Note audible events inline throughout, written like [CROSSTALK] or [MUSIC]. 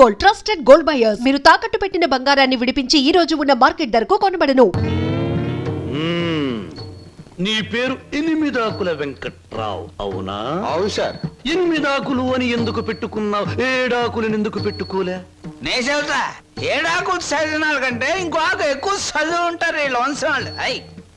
Gold trusted gold buyers మీరు తాకట్టు పెట్టిన బంగారాన్ని విడిపించి ఈ రోజు ఉన్న మార్కెట్ ధరకు కొనబడను. నీ పేరు ఎనిమిదాకుల వెంకట్రావు అవునా? అవును సార్. ఎనిమిదాకులు అని ఎందుకు పెట్టుకున్నావు? ఏడాకులను ఎందుకు పెట్టుకోలే? నే చెబుతా ఏడాకు చదివిన కంటే ఇంకో ఆకు ఎక్కువ చదివి ఉంటారు ఈ లోన్సం వాళ్ళు. అయ్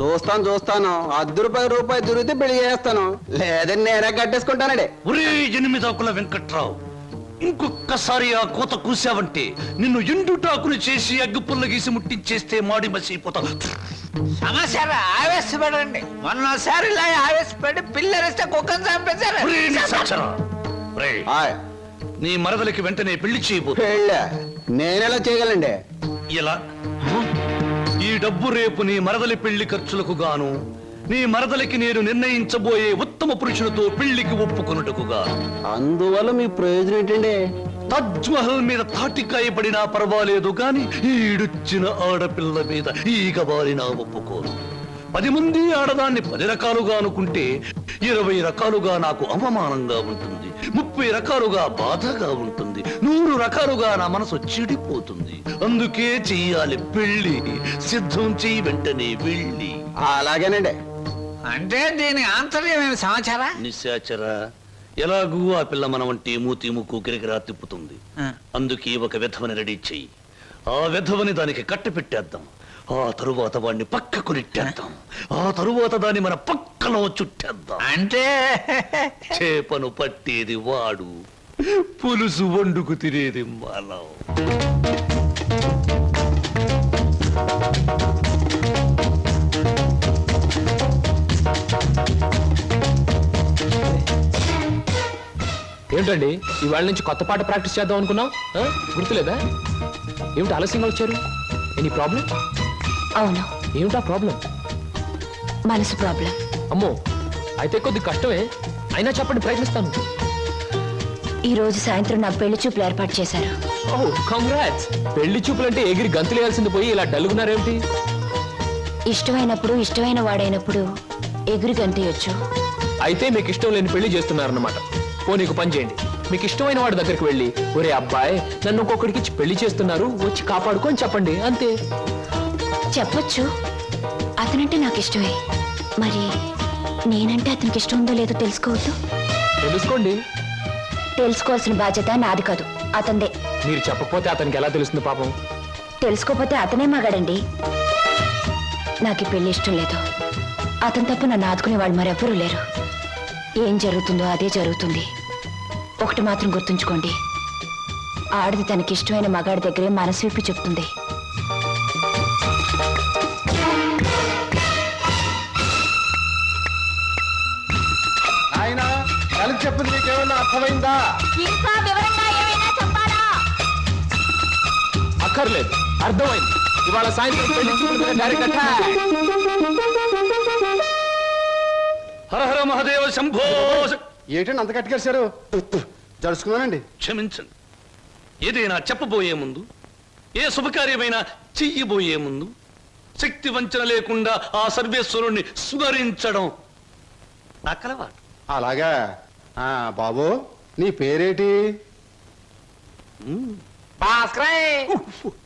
చూస్తాను చూస్తాను. అర్ధ రూపాయి రూపాయి దొరికితే పెళ్ళి చేస్తాను. లేదని నేనే కట్టేసుకుంటానండి. ఒరే ఎనిమిదాకుల వెంకట్రావు ఇంకొక్కసారి ఆ కోత కూసావంటే నిన్ను ఎండుటాకులు చేసి అగ్గి పుల్ల గీసి ముట్టించేస్తే మాడి మసిపోతా సమస్య ఆవేశపడండి. మొన్నసారి ఇలా ఆవేశపడి పిల్లరిస్తే కుక్కను చంపేశారు. ఒరే నిశాచరా. ఒరే, ఆయ్, నీ మరదలికి వెంటనే పెళ్ళి చేయబో పెళ్ళా? నేనెలా చేయగలండి? ఇలా డబ్బు రేపు నీ మరదలి పెళ్ళి ఖర్చులకు గాను నీ మరదలికి నేను నిర్ణయించబోయే ఉత్తమ పురుషులతో పెళ్ళికి ఒప్పుకొనుటకు గాను అందువల్ల మీ ప్రయోజనం ఏంటండి? తజ్ మహల్ మీద తాటికాయ పడినా పర్వాలేదు గాని ఈడుచ్చిన ఆడపిల్ల మీద ఈగ బారినా ఒప్పుకోను. పది మంది ఆడదాన్ని పది రకాలుగా అనుకుంటే ఇరవై రకాలుగా నాకు అవమానంగా ఉంటుంది ముప్పై రకాలుగా బాధగా ఉంటుంది. నూరు రకాలుగా నా మనసు చెడిపోతుంది. అందుకే చెయ్యాలి పెళ్ళి సిద్ధం చెయ్యి వెంటనే వెళ్ళి. అలాగేనండి. అంటే దీని ఆంతర్యం ఏమి సమాచారా? నిశాచర. ఎలాగూ ఆ పిల్ల మన వంటి మూతి ముక్కు గిరిగిరా తిప్పుతుంది. అందుకే ఒక విధవని రెడీ చెయ్యి. ఆ విధవని దానికి కట్ట పెట్టేద్దాం. ఆ తరువాత వాడిని పక్కకు నెట్టేద్దాం. ఆ తరువాత దాన్ని మన పక్కలో చుట్టేద్దాం. అంటే? చేపను పట్టేది వాడు పులుసు వండుకు తినేది మనం. ఏమిటండి? ఇవాళ నుంచి కొత్త పాట ప్రాక్టీస్ చేద్దాం అనుకున్నాం? గుర్తులేదా? ఏమిటి ఆలస్యంగా వచ్చారు? ఎనీ ప్రాబ్లం అవును. ఏమిటా ప్రాబ్లం మనసు ప్రాబ్లం అమ్మో అయితే కొద్ది కష్టమే. అయినా చెప్పండి ప్రయత్నిస్తాను. ఈ రోజు సాయంత్రం నా పెళ్ళి చూపులు ఏర్పాటు చేశారు. ఓ కంగ్రాట్స్ పెళ్ళి చూపులంటే ఎగిరి గంతులేయాల్సింది పోయి ఇలా డల్గున్నారేమిటి? ఇష్టమైనప్పుడు ఇష్టమైన వాడైనప్పుడు ఎగురు గంతయొచ్చు. అయితే మీకు ఇష్టం లేని పెళ్ళి చేస్తున్నారన్నమాట. ఓ నీకు పని చేయండి. మీకు ఇష్టమైన వాడి దగ్గరికి వెళ్ళి ఒరే అబ్బాయి నన్ను ఒక్కొక్కడికి ఇచ్చి పెళ్ళి చేస్తున్నారు వచ్చి కాపాడుకొని చెప్పండి అంతే. చెప్పొచ్చు. అతనంటే నాకు ఇష్టమే మరి నేనంటే అతనికి ఇష్టం ఉందో లేదో తెలుసుకోవద్దు? తెలుసుకోండి. తెలుసుకోవాల్సిన బాధ్యత నాది కాదు అతందే. మీరు చెప్పకపోతే అతనికి ఎలా తెలుస్తుంది పాపం? తెలుసుకోకపోతే అతనే మగాడండి. నాకు ఈ పెళ్ళి ఇష్టం లేదు. అతను తప్ప నన్ను ఆదుకునే వాళ్ళు మరెవ్వరూ లేరు. ఏం జరుగుతుందో అదే జరుగుతుంది. ఒకటి మాత్రం గుర్తుంచుకోండి. ఆడది తనకి ఇష్టమైన మగాడి దగ్గరే మనసు విప్పి చెప్తుంది. మీకేమన్నా అర్థమైందా? అక్కర్లేదు. అర్థమైంది. ఇవాళ సాయంత్రం పెళ్ళి చూపుల. హర హర మహదేవ శంభో ఏంటండి అంత కట్టుకేశారు జరుచుకున్నానండి క్షమించండి. ఏదైనా చెప్పబోయే ముందు ఏ శుభకార్యమైనా చెయ్యబోయే ముందు శక్తి వంచన లేకుండా ఆ సర్వేశ్వరుణ్ణి స్మరించడం నా కలవాటు. అలాగా? బాబు నీ పేరేటి?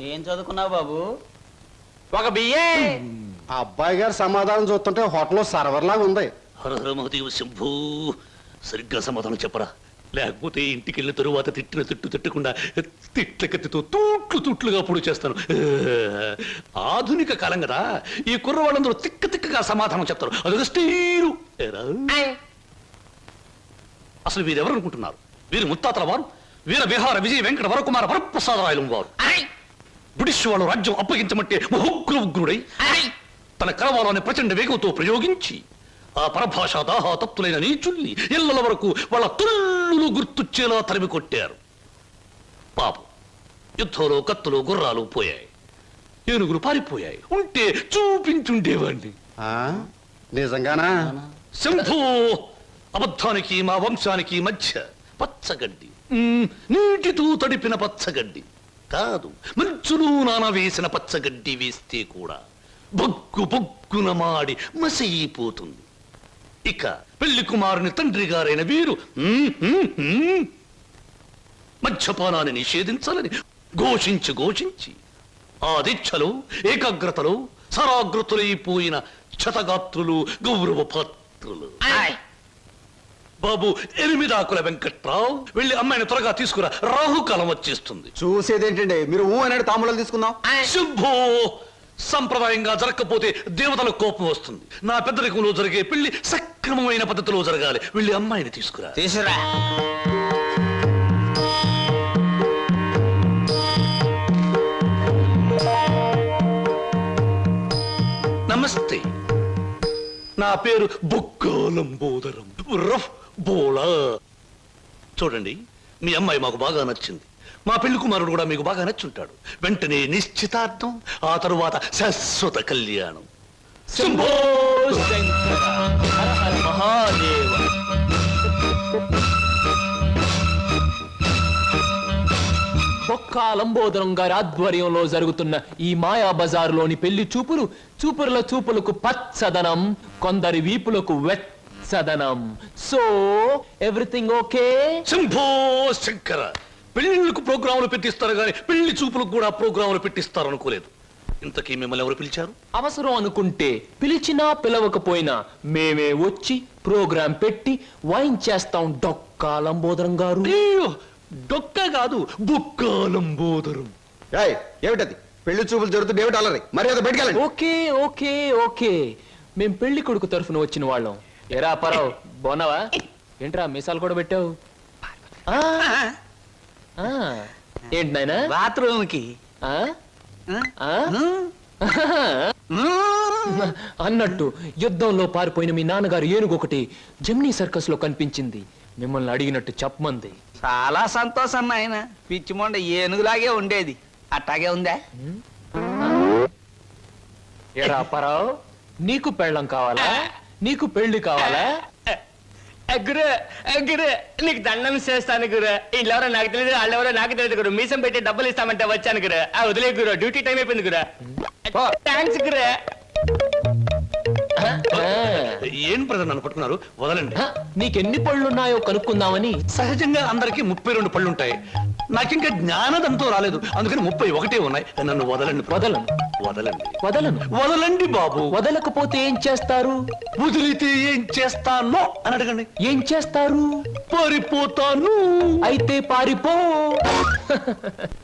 ఏం చదువుకున్నావు బాబు? ఒక బియ్యే ఆ అబ్బాయి గారి సమాధానం చూస్తుంటే హోటల్లో సర్వర్ లాగా ఉంది. హర హర మహదేవ శంభో. సరిగ్గా సమాధానం చెప్పరా. లేకపోతే ఇంటికి వెళ్ళిన తరువాత తిట్టిన తిట్టు తిట్టకుండా తిట్ల కత్తితో తూట్లు తూట్లుగా పొడి చేస్తాను. ఆధునిక కాలం కదా. ఈ కుర్రవాళ్ళందరూ తిక్క తిక్కగా సమాధానం చెప్తారు. అదొక స్టీరు. ఏరా? అసలు వీరెవరు అనుకుంటున్నారు వీరు ముత్తాతల వారు వీర విహార విజయ వెంకట వరకుమార వరప్రసాదరాయలు వారు. బ్రిటిష్ వాళ్ళు రాజ్యం అప్పగించమంటే ఉగ్ర ఉగ్రుడై తన కరవాలని ప్రచండ వేగంతో ప్రయోగించి ఆ పరభాషా దాహాతత్తులైన నీచుల్ని ఇళ్ళల వరకు వాళ్ళ తుల్లులు గుర్తుచ్చేలా తరిమి కొట్టారు. పాపం యుద్ధంలో కత్తులు గుర్రాలు పోయాయి. ఏనుగులు పారిపోయాయి. ఉంటే చూపించుండేవాణ్ణి ఆ? నిజంగానా? శంభు! అబద్ధానికి మా వంశానికి మధ్య పచ్చగడ్డి. నీటితో తడిపిన పచ్చగడ్డి. కాదు మంచులో నాన వేసిన పచ్చగడ్డి వేస్తే కూడా బొగ్గు బొగ్గున మాడి మసైపోతుంది ఇక పెళ్ళి కుమారుని తండ్రి గారైన వీరు మ్మ్, మద్యపానాన్ని నిషేధించాలని ఘోషించి ఘోషించి ఆ దీక్షలో ఏకాగ్రతలో సరాగ్రతులైపోయిన క్షతగాత్రులు గౌరవ పాత్రులు బాబు ఎనిమిదాకుల వెంకట్రావు. వెళ్ళి అమ్మాయిని త్వరగా తీసుకురా. రాహుకాలం వచ్చేస్తుంది. చూసేదేంటండి? మీరు ఊ అనేది తాములు తీసుకుందాం. శుభో! సంప్రదాయంగా జరగకపోతే దేవతలకు కోపం వస్తుంది. నా పెద్దరికంలో జరిగే పెళ్ళి సక్రమమైన పద్ధతిలో జరగాలి. వెళ్ళి అమ్మాయిని తీసుకురా. తీసురా నమస్తే. నా పేరు బొక్కాలంబోదరం రఫ్ బోలా. చూడండి మీ అమ్మాయి మాకు బాగా నచ్చింది. మా పెళ్ళి కుమారుడు కూడా మీకు బాగా నచ్చుంటాడు. వెంటనే నిశ్చితార్థం ఆ తరువాత శాశ్వత కళ్యాణం. శంభో శంకర హర హర మహాదేవ. బొక్కా లంబోదరం గారి ఆధ్వర్యంలో జరుగుతున్న ఈ మాయా బజారులోని పెళ్ళి చూపులు చూపుల చూపులకు పచ్చదనం కొందరి వీపులకు వెచ్చదనం so everything okay Shambho Shankara. పెళ్ళిళ్ళకు ప్రోగ్రాములు పెట్టిస్తారు కానీ పెళ్ళి చూపులకు కూడా ప్రోగ్రాములు పెట్టిస్తారు అనుకోలేదు. ఇంతకీ మిమ్మల్ని ఎవరు పిలిచారు? అవసరం అనుకుంటే పిలిచినా పిలవకపోయినా మేమే వచ్చి ప్రోగ్రాం పెట్టి వైన్ చేస్తాం. డొక్కా లంబోదరం గారు. అయ్యో, డొక్క కాదు బొక్కాలంబోదరం ఏయ్ ఏమిటది? పెళ్ళి చూపులు జరుగుతుంది ఏమిటి అల్లరి? మరి అది బయటకెళ్ళండి ఓకే ఓకే ఓకే. మేం పెళ్ళి కొడుకు తరఫున వచ్చిన వాళ్ళం. ఎరా పరావు బోనవా ఏంట్రా మీసాలు కూడా పెట్టావు? ఆ, ఆ, ఏంటి నాయనా? బాత్రూమ్కి ఆ? ఆ? అన్నట్టు యుద్ధంలో పారిపోయిన మీ నాన్నగారు ఏనుగు ఒకటి జమ్నీ సర్కస్లో కనిపించింది. మిమ్మల్ని అడిగినట్టు చెప్పమంది. చాలా సంతోషం నాయన. పిచ్చి మొండ ఏనుగులాగే ఉండేది. అట్టాగే ఉందా? ఎరా పరావు నీకు పెళ్ళం కావాలా? నీకు పెళ్ళి కావాలా? గురు గురు నీకు దండం చేస్తాను గురు. వీళ్ళెవరో నాకు తెలియదు వాళ్ళెవరో నాకు తెలియదు గురు. మీసం పెట్టి డబ్బులు ఇస్తామంటే వచ్చాను గురు. ఆ వదిలే గురు. డ్యూటీ టైం అయిపోయింది గురు. థ్యాంక్స్ గురు. ఏం ప్రజలు నన్ను పట్టుకున్నారు? వదలండి. హ, నీకెన్ని పళ్ళున్నాయో కనుక్కుందామని. సహజంగా అందరికీ ముప్పై రెండు పళ్ళుంటాయి. నాకింకా జ్ఞానదంతో రాలేదు. అందుకని ముప్పై ఒకటే ఉన్నాయి. నన్ను వదలండి వదలను వదలండి. వదలను. వదలండి బాబు. వదలకపోతే ఏం చేస్తారు? వదిలితే ఏం చేస్తానో అని అడగండి. ఏం చేస్తారు? పారిపోతాను. అయితే పారిపో.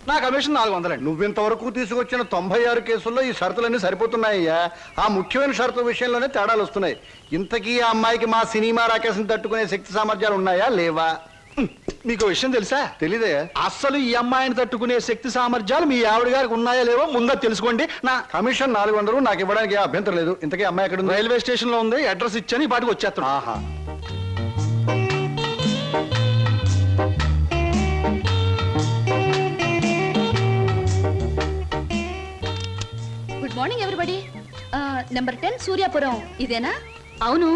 నా కమిషన్ నాలుగు వందలండి. నువ్వు ఇంతవరకు తీసుకొచ్చిన తొంభై ఆరు కేసుల్లో ఈ షరతులన్నీ సరిపోతున్నాయ్యా. ఆ ముఖ్యమైన షరతుల విషయంలోనే తేడాలు వస్తున్నాయి. ఇంతకీ ఆ అమ్మాయికి మా సినిమా రాకేశం తట్టుకునే శక్తి సామర్థ్యాలు ఉన్నాయా? లేవా? మీకు విషయం తెలుసా? తెలీదే అస్సలు ఈ అమ్మాయిని తట్టుకునే శక్తి సామర్థ్యాలు మీ ఆవిడ గారికి ఉన్నాయా లేవో ముందా తెలుసుకోండి. నా కమిషన్ నాలుగు వందలు నాకు ఇవ్వడానికి ఏ అభ్యంతరం లేదు. ఇంతకీ అమ్మాయి ఎక్కడ ఉంది రైల్వే స్టేషన్లో ఉంది అడ్రస్ ఇచ్చాను ఈ పాటికి వచ్చేస్తాను. ఆహా. Good morning everybody number ten Suryapuram ఇదేనా? అవును.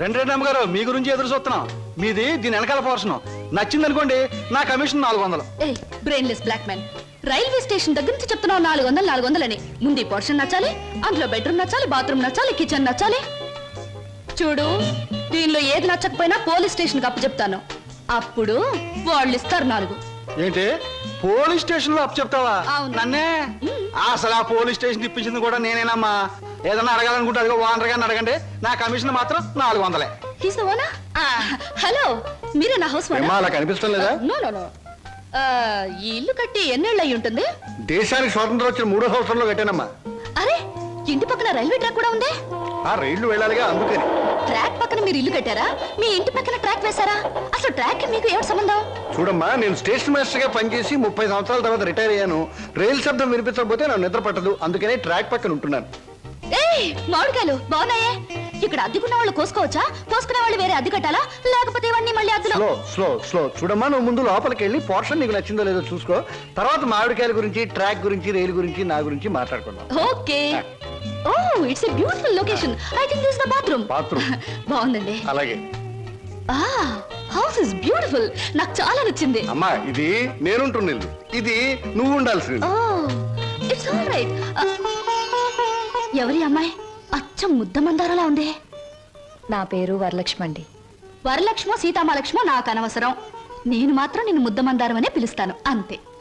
రెండు రెండు అమ్మగారు మీ గురించి ఎదురు చూస్తున్నాం. మీది దీని వెనకాల పోర్షన్ నచ్చింది అనుకోండి నా కమిషన్ నాలుగు వందలు. ఏ brainless black man railway station దగ్గర నుంచి చెప్తున్నావు నాలుగు వందలు నాలుగు వందలని. ముందు ఈ పోర్షన్ నచ్చాలి అందులో బెడ్రూమ్ నచ్చాలి బాత్రూమ్ నచ్చాలి కిచెన్ నచ్చాలి. చూడు దీనిలో ఏది నచ్చకపోయినా పోలీస్ స్టేషన్ అప్పు చెప్తాను. అప్పుడు వాళ్ళు ఇస్తారు నాలుగు. ఏంటి? పోలీస్ స్టేషన్లో అప్పు చెప్తావా? అవును. నన్నే? అసలు ఆ పోలీస్ స్టేషన్ ఇప్పించింది కూడా నేనేనమ్మా. ఏదన్నా అడగాలనుకుంటే అదిగో ఓనర్ గారిని అడగండి. నా కమిషన్ మాత్రం నాలుగు వందలే. ఓనా హలో మీరే నా హౌస్ ఏమ్మా, అలా కనిపిస్తాం లేదా? No no no. ఈ ఇల్లు కట్టి ఎన్నేళ్ళు అయి ఉంటుంది? దేశానికి స్వాతంత్రం వచ్చిన మూడో సంవత్సరంలో కట్టానమ్మా. అరే ఇంటి పక్కన రైల్వే ట్రాక్ కూడా ఉంది? ఆ రైళ్ళు వెళ్ళాలిగా అందుకని. ట్రాక్ పక్కన మీరు ఇల్లు కట్టారా? మీ ఇంటి పక్కన ట్రాక్ వేశారా? అసలు ట్రాక్ మీకు ఏమిటి సంబంధం? చూడమ్మా నేను స్టేషన్ మాస్టర్గా పనిచేసి ముప్పై సంవత్సరాల తర్వాత రిటైర్ అయ్యాను. రైలు శబ్దం వినిపించకపోతే నాకు నిద్ర పట్టదు అందుకనే ట్రాక్ పక్కన ఉంటున్నాను. ఏయ్ మామిడికాయలు బాగున్నాయే? ఇక్కడ అద్దెకున్న వాళ్ళు కోసుకోవచ్చా? కోసుకునే వాళ్ళు వేరే అద్దె కట్టాలా? లేకపోతే ఇవన్నీ మళ్ళీ అద్దెలో స్లో స్లో స్లో. చూడమ్మా నువ్వు ముందు లోపలికి వెళ్ళి పోర్షన్ నీకు నచ్చిందో లేదో చూసుకో. తర్వాత మామిడికాయల గురించి ట్రాక్ గురించి రైలు గురించి నా గురించి మాట్లాడుకుందాం. Okay. Oh it's a beautiful location I think this the bathroom bathroom బాగుందండి. అలాగే. ఆ హౌస్ ఇస్ బ్యూటిఫుల్ నాకు చాలా నచ్చింది. అమ్మా ఇది నేనుంటున్న ఇల్లు. ఇది నువ్వు ఉండాల్సింది ఓ ఇట్స్ ఆల్ రైట్ ఎవరి అమ్మాయి? అచ్చం ముద్ద మందారలా ఉంది. నా పేరు వరలక్ష్మి అండి వరలక్ష్మో సీతామలక్ష్మో నాకు అనవసరం. నేను మాత్రం నిన్ను ముద్దమందారం అనే పిలుస్తాను. అంతే.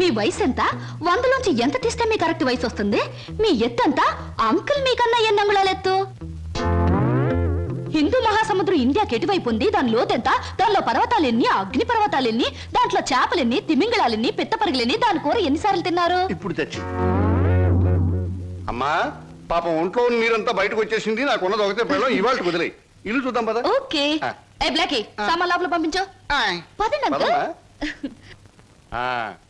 మీ వయసు ఎంత వందలోంచి ఎంత తీస్తే మీ కరెక్ట్ వయసు వస్తుంది మీ ఎత్తు ఎంత అంకుల్ మీకన్నా ఎన్ని అంగుళాల ఎత్తు హిందూ మహాసముద్రం ఇండియాకి ఎటువైపు ఉంది? దాని లోతెంత? దానిలో పర్వతాలెన్ని? అగ్ని పర్వతాలెన్ని? దాంట్లో చేపలెన్ని? తిమింగళాలెన్ని? పిత్తపరుగులెన్ని దాని కూర ఎన్నిసార్లు తిన్నారు? ఇప్పుడు తెచ్చి. అమ్మా పాపం ఒంట్లో నీరంతా బయటకు వచ్చేసింది. నాకు ఉన్నది ఒకటే పిల్లలు ఇవాళ కుదిలే ఇల్లు చూద్దాం పద. ఓకే. ఏ బ్లాకీ సామాన్ లోపల పంపించు. పదండి అంకుల్. [LAUGHS]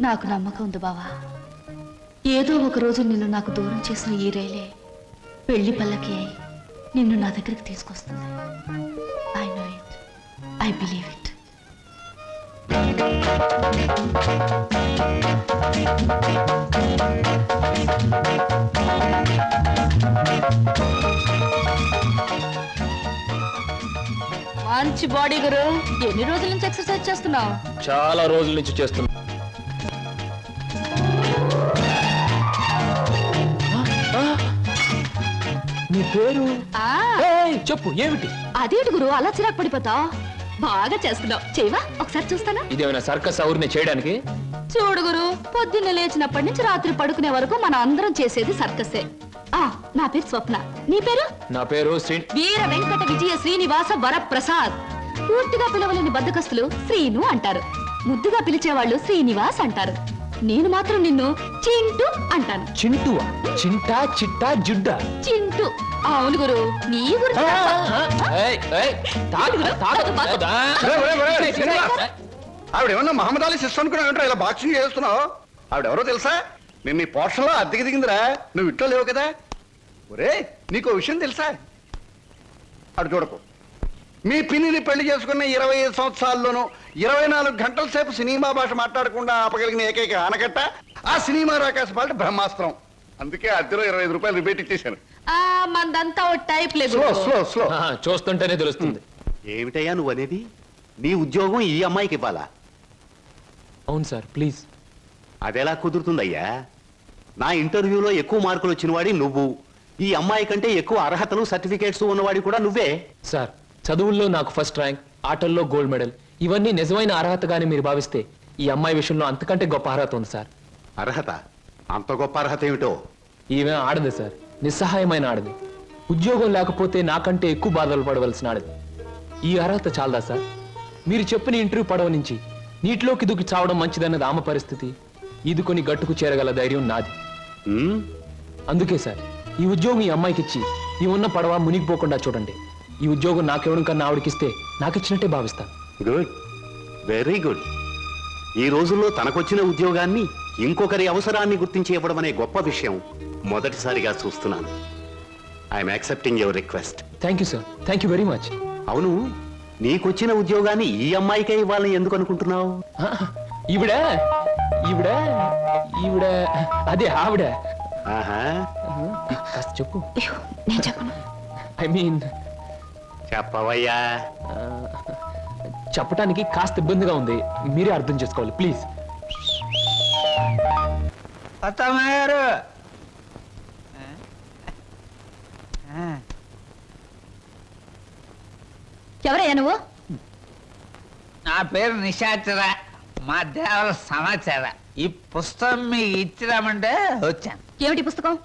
నాకు నమ్మకం ఉంది బావా. ఏదో ఒక రోజు నిన్ను నాకు దూరం చేసిన ఈ రైలే పెళ్ళి పల్లకి అయి నిన్ను నా దగ్గరికి తీసుకొస్తుంది. I know it I believe it మంచి బాడీ గురు. ఎన్ని రోజుల నుంచి ఎక్సర్సైజ్ చేస్తున్నావు? చాలా రోజుల నుంచి చేస్తున్నా పేరు? ఆ. ఏయ్, చెప్పు ఏమిటి? అదేంటి గురు అలా చిరాకు పడిపోతావు? బాగా చేస్తున్నావు. చేయవా? ఒకసారి చూస్తానా? ఇదేమైనా సర్కస్ అవురిని చేయడానికి? చూడు గురు పొద్దున్న లేచినప్పటి నుంచి రాత్రి పడుకునే వరకు మనం అందరం చేసేది సర్కసే. ఆ నా పేరు స్వప్న. నీ పేరు? నా పేరు శ్రీ వీర వెంకట విజయ శ్రీనివాస వరప్రసాద్. పూర్తిగా పిలవలేని బద్దకస్తులు శ్రీను అంటారు. ముద్దుగా పిలిచేవాళ్ళు శ్రీనివాస్ అంటారు. నేను మాత్రం నిన్ను చింటూ అంటాను. చింటువా? చింటా చిట్టా జుడ్డా? చింటూ. అవును గురు. నీ గురించి నాకు- ఏయ్, ఏయ్, తాగు, తాగు, తాగు. ఒరేయ్, ఒరేయ్, ఒరేయ్, శ్రీనివాస్. ఆవిడ ఏమన్నా మహమ్మద్ అలీ సిస్టర్ అనుకున్నావు ఇలా బాక్సింగ్ చేస్తున్నావు? ఆవిడ ఎవరో తెలుసా నేను నీ పోర్షన్లో అద్దెకి దిగిందిరా. నువ్వు ఇంట్లో లేవు కదా. ఒరే నీకు విషయం తెలుసా? అటు చూడకు. మీ పిన్నిని పెళ్ళి చేసుకున్న ఇరవై ఐదు సంవత్సరాల్లోనూ ఇరవై నాలుగు గంటల సేపు సినిమా భాష మాట్లాడకుండా ఆపగలిగిన ఏకైక ఆనకట్ట ఆ సినిమా రాకాశ పాట బ్రహ్మాస్త్రం. అందుకే అద్దెలో ఇరవై ఐదు రూపాయలు రిబేట్ ఇచ్చేశాను. ఆ మందంతా ఓ టైప్ లేదు. స్లో స్లో స్లో ఆ, చూస్తుంటేనే తెలుస్తుంది. ఏమిటయ్యా నువ్వు అనేది నీ ఉద్యోగం ఈ అమ్మాయికి ఇవ్వాలా? అవును సార్ ప్లీజ్. అదెలా కుదురుతుందయ్యా? నా ఇంటర్వ్యూలో ఎక్కువ మార్కులు వచ్చిన వాడి నువ్వు. ఈ అమ్మాయి కంటే ఎక్కువ అర్హతలు సర్టిఫికేట్స్ ఉన్నవాడి కూడా నువ్వే. సార్ చదువుల్లో నాకు ఫస్ట్ ర్యాంక్ ఆటల్లో గోల్డ్ మెడల్. ఇవన్నీ నిజమైన అర్హతగానే మీరు భావిస్తే ఈ అమ్మాయి విషయంలో అంతకంటే గొప్ప అర్హత ఉంది సార్. అర్హత? అంత గొప్ప అర్హత ఏమిటో? ఈమె ఆడదు సార్. నిస్సహాయమైన ఆడది. ఉద్యోగం లేకపోతే నాకంటే ఎక్కువ బాధలు పడవలసిన ఆడది. ఈ అర్హత చాలదా సార్? మీరు చెప్పిన ఇంటర్వ్యూ పడవ నుంచి నీటిలోకి దూకి చావడం మంచిదన్నది ఆమె పరిస్థితి. ఈదుకొని గట్టుకు చేరగల ధైర్యం నాది. అందుకే సార్ ఈ ఉద్యోగం ఈ అమ్మాయికి ఇచ్చి ఈ ఉన్న పడవ మునిగిపోకుండా చూడండి. ఈ ఉద్యోగం నాకెవడం కన్నా ఆవిడకిస్తే నాకిచ్చినట్టే భావిస్తాను గుడ్. Very good. ఈ రోజుల్లో తనకొచ్చిన ఉద్యోగాన్ని ఇంకొకరి అవసరాన్ని గుర్తించి ఇవ్వడం అనే గొప్ప విషయం. మొదటిసారిగా చూస్తున్నాను. I'm accepting your request thank you sir thank you very much అవును నీకొచ్చిన ఉద్యోగాన్ని ఈ అమ్మాయికే ఇవ్వాలని ఎందుకు అనుకుంటున్నావు? ఈవిడ ఈవిడ ఈవిడ అదే ఆవిడ. ఆహా. కాస్త చెప్పు. అయ్యో, నేను చెప్పను. ఐ మీన్ చెప్పవయ్యా. చెప్పడానికి కాస్త ఇబ్బందిగా ఉంది. మీరే అర్థం చేసుకోవాలి ప్లీజ్ అత్తమ్మ గారు ఎవరయ్యా నువ్వు? నా పేరు నిశాచర. మా దేవర సమాచార. ఈ పుస్తకం మీకు ఇచ్చిరామంటే వచ్చాను. ఏమిటి పుస్తకం?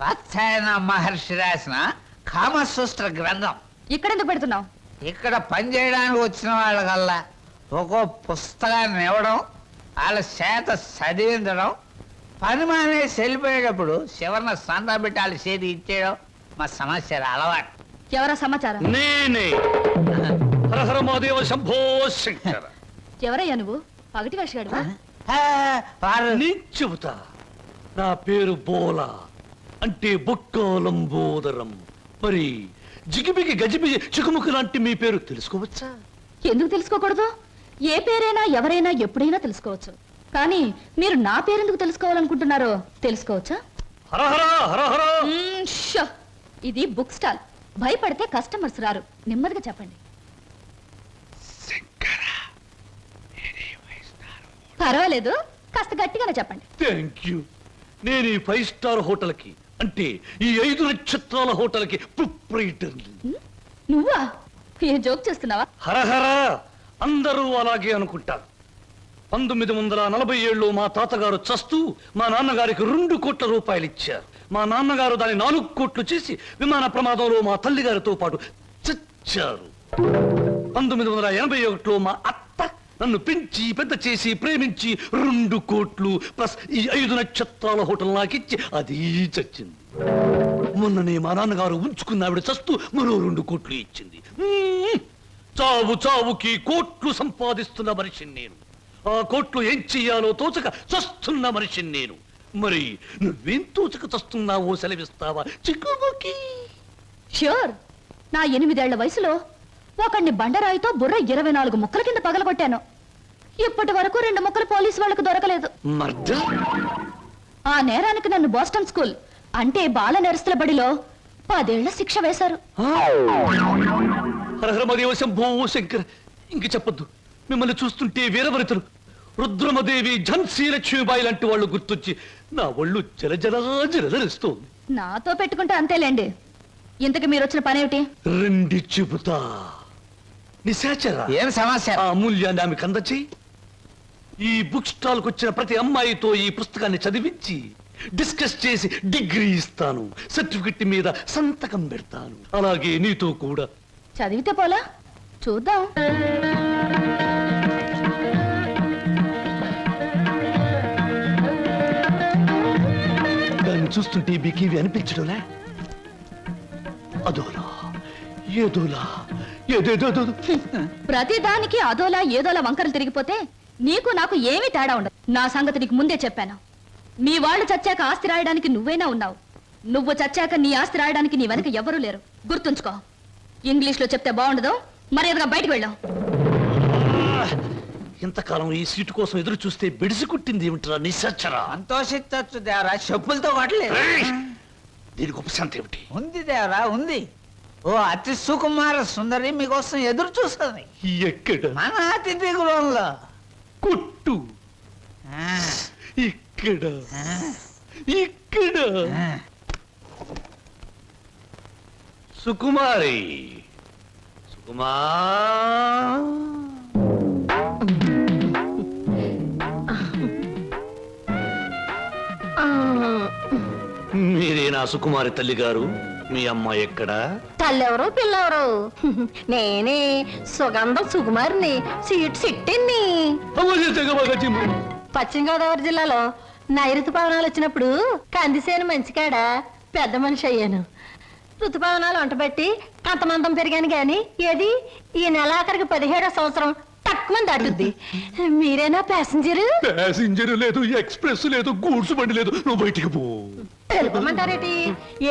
వాత్సాయన మహర్షి రాసిన కామసూత్ర గ్రంథం. ఇక్కడెందుకు పెడుతున్నావు? ఇక్కడ పనిచేయడానికి వచ్చిన వాళ్ళకల్లా ఒక్కో పుస్తకాన్ని ఇవ్వడం వాళ్ళ చేత చదివించడం పని మానేసి వెళ్ళిపోయేటప్పుడు చివరిన సందా పెట్టి వాళ్ళ చేతి ఇచ్చేయడం మా సమాచారం అలవాటు. ఎవరా సమాచారం? నేనే. హరహర మహాదేవ శంభో శంకర. ఎవరయ్యా నువ్వు? పగటి నేను చెబుతా. నా పేరు బోలా. అంటే బొక్కోలంబోదరం మరి జిగిబిగి గజిబిగి చికుముకు లాంటి మీ పేరు తెలుసుకోవచ్చా? ఎందుకు తెలుసుకోకూడదు? ఏ పేరైనా ఎవరైనా ఎప్పుడైనా తెలుసుకోవచ్చు. కానీ మీరు నా పేరెందుకు తెలుసుకోవాలనుకుంటున్నారో తెలుసుకోవచ్చా? హరహర హరహర. ఇది బుక్ స్టాల్. భయపడితే కస్టమర్స్ రారు. నెమ్మదిగా చెప్పండి. పర్వాలేదు కాస్త గట్టిగానే చెప్పండి. థ్యాంక్ యూ నేను ఈ ఫైవ్ స్టార్ హోటల్కి అంటే ఈ ఐదు నక్షత్రాల హోటల్కి ప్రొప్రైటర్ని మ్మ్? నువ్వా? ఏ జోక్ చేస్తున్నావా? హరహర అందరూ అలాగే అనుకుంటారు. పంతొమ్మిది వందల నలభై ఏళ్ళు మా తాతగారు చస్తూ మా నాన్నగారికి రెండు కోట్ల రూపాయలు ఇచ్చారు. మా నాన్నగారు దాని నాలుగు కోట్లు చేసి విమాన ప్రమాదంలో మా తల్లిగారితో పాటు చచ్చారు. పంతొమ్మిది వందల ఎనభై ఒకటిలో మా అత్త నన్ను పెంచి పెద్ద చేసి ప్రేమించి రెండు కోట్లు ప్లస్ ఈ ఐదు నక్షత్రాల హోటల్ నాకిచ్చి అది చచ్చింది. మొన్ననే మా నాన్నగారు ఉంచుకున్న ఆవిడ చస్తూ మరో రెండు కోట్లు ఇచ్చింది. మ్మ్. చావు చావుకి కోట్లు సంపాదిస్తున్న మనిషిని నేను. ఆ కోట్లు ఏం చెయ్యాలో తోచక చస్తున్న మనిషిని నేను. మరి నువ్వేం తోచక చస్తున్నావో సెలవిస్తావా? చిక్కుముకి ష్యూర్ నా ఎనిమిదేళ్ళ వయసులో ఒకడిని బండరాయితో బుర్ర ఇరవై నాలుగు ముక్కల కింద పగలగొట్టాను. ఇప్పటి వరకు రెండు ముక్కలు పోలీసు వాళ్ళకు దొరకలేదు. మర్ద? ఆ నేరానికి నన్ను బోస్టన్ స్కూల్ అంటే బాల నెరస్తుల బడిలో పదేళ్ళ శిక్ష వేశారు. హరహరమదేవ శంభో శంకర. ఇంక చెప్పొద్దు. మిమ్మల్ని చూస్తుంటే వీరవరితలు రుద్రమదేవి ఝన్సీ లక్ష్మీబాయి లాంటి వాళ్ళు గుర్తొచ్చి నా ఒళ్ళు జలజలా జలజలిస్తోంది. నాతో పెట్టుకుంటే అంతేలేండి. ఇంతకు మీరు వచ్చిన పనేమిటి? రెండి చెబుతా. నిశాచర. ఏం సమస్య ఆ అమూల్యాన్ని ఆమెకు అందచేయి ఈ బుక్ స్టాల్కు వచ్చిన ప్రతి అమ్మాయితో ఈ పుస్తకాన్ని చదివించి డిస్కస్ చేసి డిగ్రీ ఇస్తాను. సర్టిఫికెట్ మీద సంతకం పెడతాను. అలాగే నీతో కూడా. చదివితే పోలా? చూద్దాం. చూస్తుంటే చూస్తుంటే ఇవి అనిపించడంలే? అదోలా ఏదోలా ఏదేదో అదోలా ఏదోలా వంకరలు తిరిగిపోతే నీకు నాకు ఏమీ తేడా ఉండదు. నా సంగతి నీకు ముందే చెప్పాను. మీ వాళ్ళు చచ్చాక ఆస్తి రాయడానికి నువ్వైనా ఉన్నావు. నువ్వు చచ్చాక నీ ఆస్తి రాయడానికి నీ వెనక ఎవరూ లేరు. గుర్తుంచుకో. ఇంగ్లీష్లో చెప్తే బాగుండదు. మర్యాదగా బయటకు వెళ్ళాం. ఇంతకాలం ఈ సీటు కోసం ఎదురు చూస్తే బెడిసి కుట్టింది ఏమిట్రా నిశాచరా సంతోషించచ్చు దేవరా చెప్పులతో కొట్టలేదు దీనికి ఉపశాంతి ఏమిటి? ఉంది దేవరా ఉంది. ఓ అతి సుకుమార సుందరి మీకోసం ఎదురు చూస్తుంది. ఎక్కడ? మన అతిథి గృహంలో కుట్టు. ఆ, ఇక్కడ. ఆ, ఇక్కడ. ఆ. సుకుమారి. సుకుమా. మీరేనా సుకుమారి తల్లి గారు మీ అమ్మాయి ఎక్కడా? తల్లెవరు పిల్లెవరు? [LAUGHS] నేనే సుగంధం సుకుమారిని సీట్ సిట్టింది. పశ్చిమ గోదావరి జిల్లాలో నైరుతు పవనాలు వచ్చినప్పుడు కందిసేను మంచికాడ పెద్ద మనిషి అయ్యాను. ఋతుపవనాలు వంటబెట్టి కంతమంతం పెరిగాను గాని ఏది? ఈ నెలాఖరికి పదిహేడో సంవత్సరం తక్కువ దాటుద్ది. మీరేనా ప్యాసింజరు? ప్యాసింజర్ లేదు ఎక్స్ప్రెస్ లేదు గూడ్స్ బండి లేదు. నువ్వు బయటికి పో. తెలుపమంటారేటి?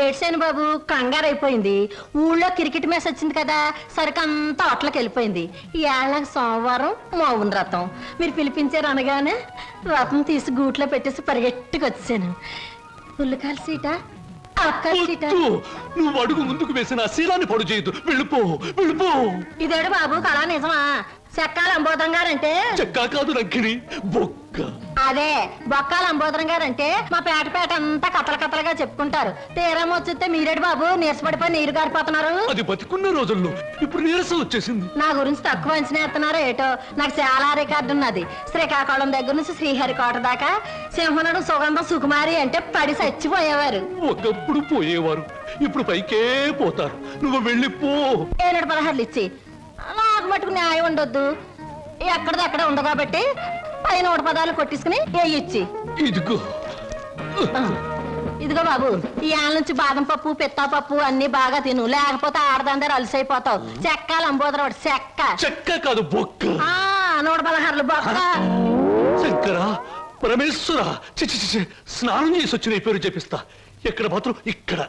ఏడ్సేను బాబు కంగారు అయిపోయింది ఊళ్ళో క్రికెట్ మ్యాచ్ వచ్చింది కదా సరికంతా అట్లకి వెళ్ళిపోయింది. ఈ ఏళ్ళ సోమవారం మౌన రథం మీరు పిలిపించారు అనగానే రథం తీసి గూట్లో పెట్టేసి పరిగెట్టుకు వచ్చాను పుల్లకాల సీట. నువ్వు అడుగు ముందుకు వేసిన శీలాన్ని పొడు చేయొద్దు. వెళ్ళిపో వెళ్ళిపో. ఇదేడు బాబు కళా నిజమా? చెక్కాల అంబోధం గారంటే చెక్కా కాదు బొక్క. అదే బొక్కాల అంబోధరం గారంటే మా పేట పేట అంతా కథల కథలుగా చెప్పుకుంటారు. తీరం వచ్చితే మీరేడు బాబు నీరసపడిపోయి నీరు గారిపోతున్నారు? అది బతికున్న రోజుల్లో ఇప్పుడు నీరసం వచ్చేసింది. నా గురించి తక్కువ అంచనా ఎత్తున్నారో ఏటో? నాకు చాలా రికార్డు ఉన్నది. శ్రీకాకుళం దగ్గర నుంచి శ్రీహరికోట దాకా సింహనుడు సుగంధం సుకుమారి అంటే పడి చచ్చిపోయేవారు. ఒకప్పుడు పోయేవారు. ఇప్పుడు పైకే పోతారు. నువ్వు వెళ్ళిపో. ఏనాడు పదహారులు ఇచ్చి నాకు మటుకు న్యాయం ఉండొద్దు. ఎక్కడిది అక్కడే ఉంది కాబట్టి పై నూట పదాలు కొట్టించుకుని ఏ ఇచ్చి. ఇదిగో. ఇదిగో బాబు ఈ ఆల నుంచి బాదం పప్పు పిత్తా పప్పు అన్ని బాగా తిను. లేకపోతే ఆడదందరూ అలసైపోతావు. చెక్కాలి అంబోదరవాడు చెక్క. చెక్క కాదు బొక్క. ఆ నూట పదహారులు బొక్క. శంకర పరమేశ్వర. చి చి, చి, చి. స్నానం చేసి వచ్చిన ఈ పేరు చెప్పిస్తా. ఎక్కడ మాత్రం ఇక్కడ.